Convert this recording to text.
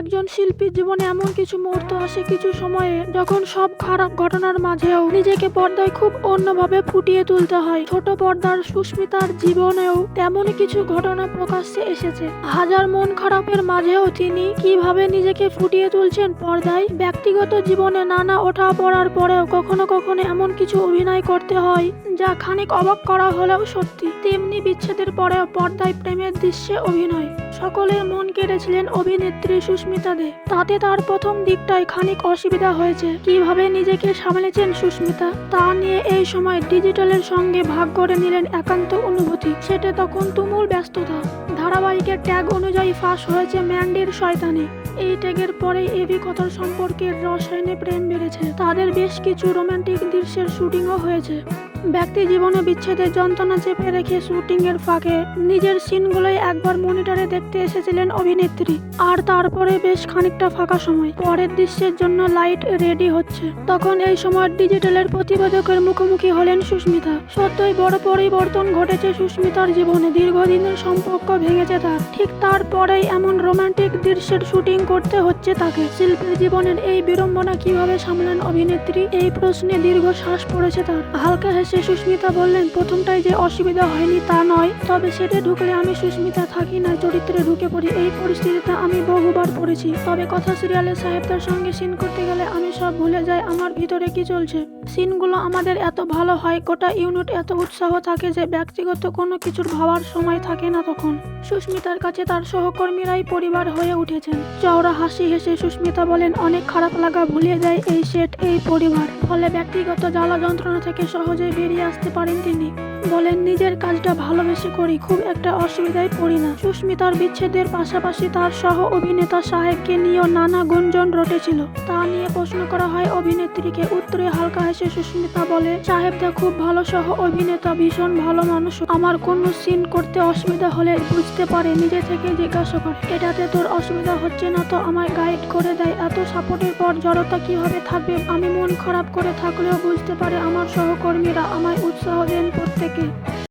একজন শিল্পীর জীবনে এমন কিছু মুহূর্ত আসে, কিছু সময়ে যখন সব খারাপ ঘটনার মাঝেও নিজেকে পর্দায় খুব অন্যভাবে ফুটিয়ে তুলতে হয়। ছোট পর্দার সুস্মিতার জীবনেও তেমনই কিছু ঘটনা প্রকাশ্যে এসেছে। হাজার মন খারাপের মাঝেও তিনি কীভাবে নিজেকে ফুটিয়ে তুলছেন পর্দায়, ব্যক্তিগত জীবনে নানা ওঠা পড়ার পরেও কখনো কখনো এমন কিছু অভিনয় করতে হয়, যা খানিক অবাক করা হলেও সত্যি। তেমনি বিচ্ছেদের পরেও পর্দায় প্রেমের দৃশ্যে অভিনয়। সকলের মন কেড়েছিলেন অভিনেত্রী সুস্মিতা। দে, তাতে তার প্রথম দিকটায় খানিক অসুবিধা হয়েছে। কীভাবে নিজেকে সামলেছেন সুস্মিতা? তা নিয়ে এই সময় ডিজিটালের সঙ্গে ভাগ করে নিলেন একান্ত অনুভূতি। সেটা তখন তুমুল ব্যস্ততা। ধারাবাহিকের ট্যাগ অনুযায়ী ফাঁস হয়েছে ম্যান্ডির শয়তানি। এই ট্যাগের পরে এবি কথার সম্পর্কের রসায়নে প্রেম বেড়েছে। তাদের বেশ কিছু রোমান্টিক দৃশ্যের শুটিংও হয়েছে। ব্যক্তি জীবনে বিচ্ছেদের যন্ত্রণা চেপে রেখে শুটিং এর ফাঁকে নিজের সিনগুলোই একবার মনিটরে দেখতে এসেছিলেন অভিনেত্রী। আর তারপরে বেশ খানিকটা ফাঁকা সময়, পরের দৃশ্যের জন্য লাইট রেডি হচ্ছে। তখন এই সময় ডিজিটালের প্রতিবেদকের মুখোমুখি হলেন সুস্মিতা। সত্যই বড় পরিবর্তন ঘটেছে সুস্মিতার জীবনে, দীর্ঘদিনের সম্পর্ক ভেঙেছে তার। ঠিক তারপরেই এমন রোমান্টিক দৃশ্যের শুটিং করতে হচ্ছে তাকে। শিল্পীর জীবনের এই বিড়ম্বনা কীভাবে সামলান অভিনেত্রী, এই প্রশ্নে দীর্ঘ শ্বাস পড়েছে তার। হালকা হেসে সুস্মিতা বললেন, প্রথমটাই যে অসুবিধা হয়নি তা নয়, তবে সেটে ঢুকলে আমি সুস্মিতা থাকি না, চরিত্রে ঢুকে পড়ি। এই পরিস্থিতিতে আমি বহুবার পড়েছি। তবে কথা সিরিয়ালে সাহেবদের সঙ্গে সিন করতে গেলে আমি সব ভুলে যাই, আমার ভিতরে কি চলছে। সিনগুলো আমাদের এত ভালো হয়, গোটা ইউনিট এত উৎসাহ থাকে যে ব্যক্তিগত কোনো কিছুর ভাবার সময় থাকে না তখন। সুস্মিতার কাছে তার সহকর্মীরাই পরিবার হয়ে উঠেছেন। চওড়া হাসি হেসে সুস্মিতা বলেন, অনেক খারাপ লাগা ভুলিয়ে যায় এই সেট, এই পরিবার। ফলে ব্যক্তিগত জ্বালা যন্ত্রণা থেকে সহজেই বেরিয়ে আসতে পারেন তিনি। বলেন, নিজের কাজটা ভালোবেসে করি, খুব একটা অসুবিধায় পড়ি না। সুস্মিতার বিচ্ছেদের পাশাপাশি তার সহ অভিনেতা সাহেবকে নিয়েও নানা গুঞ্জন রটেছিল। তা নিয়ে প্রশ্ন করা হয়, অভিনেত্রীকে উত্তরে হালকা হেসে সুস্মিতা বলে, সাহেবটা খুব ভালো সহ অভিনেতা, ভীষণ ভালো মানুষ। আমার কোনো সিন করতে অসুবিধা হলে বুঝতে পারে, নিজে থেকে জিজ্ঞাসা করে। এটাতে তোর অসুবিধা হচ্ছে না তো আমায় গাইড করে দেয়। এত সাপোর্টের পর জড়তা কীভাবে থাকবে? আমি মন খারাপ করে থাকলেও বুঝতে পারে আমার সহকর্মীরা আমায় উৎসাহ দেন প্রত্যেকে 给